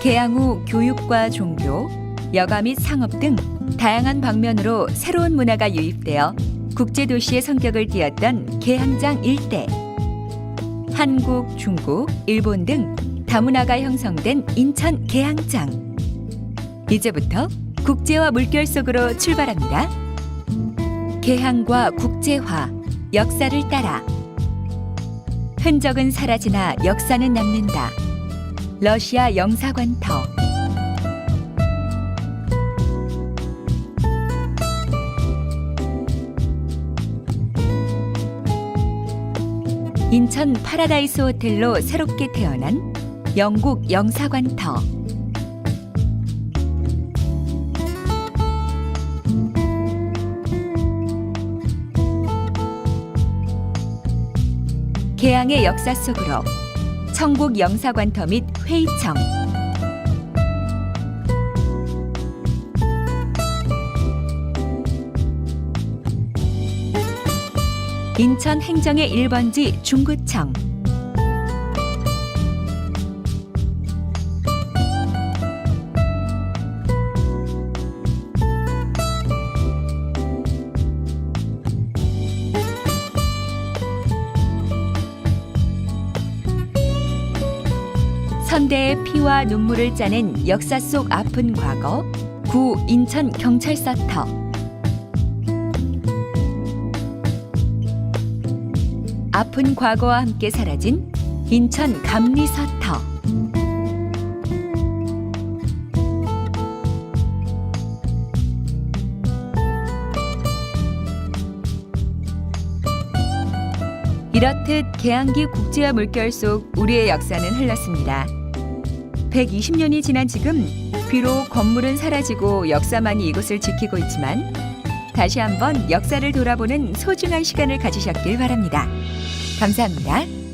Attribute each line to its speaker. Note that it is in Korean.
Speaker 1: 개항 후 교육과 종교, 여가 및 상업 등 다양한 방면으로 새로운 문화가 유입되어 국제 도시의 성격을 띠었던 개항장 일대. 한국, 중국, 일본 등 다문화가 형성된 인천 개항장. 이제부터 국제화 물결 속으로 출발합니다. 개항과 국제화, 역사를 따라 흔적은 사라지나 역사는 남는다. 러시아 영사관터. 인천 파라다이스 호텔로 새롭게 태어난 영국 영사관터. 개항의 역사 속으로 청국 영사관터 및 회의청. 인천 행정의 1번지 중구청 선대의 피와 눈물을 짜낸 역사 속 아픈 과거 구 인천 경찰서터. 아픈 과거와 함께 사라진 인천 감리서터 이렇듯 개항기 국제화 물결 속 우리의 역사는 흘렀습니다. 120년이 지난 지금 비록 건물은 사라지고 역사만이 이곳을 지키고 있지만 다시 한번 역사를 돌아보는 소중한 시간을 가지셨길 바랍니다. 감사합니다.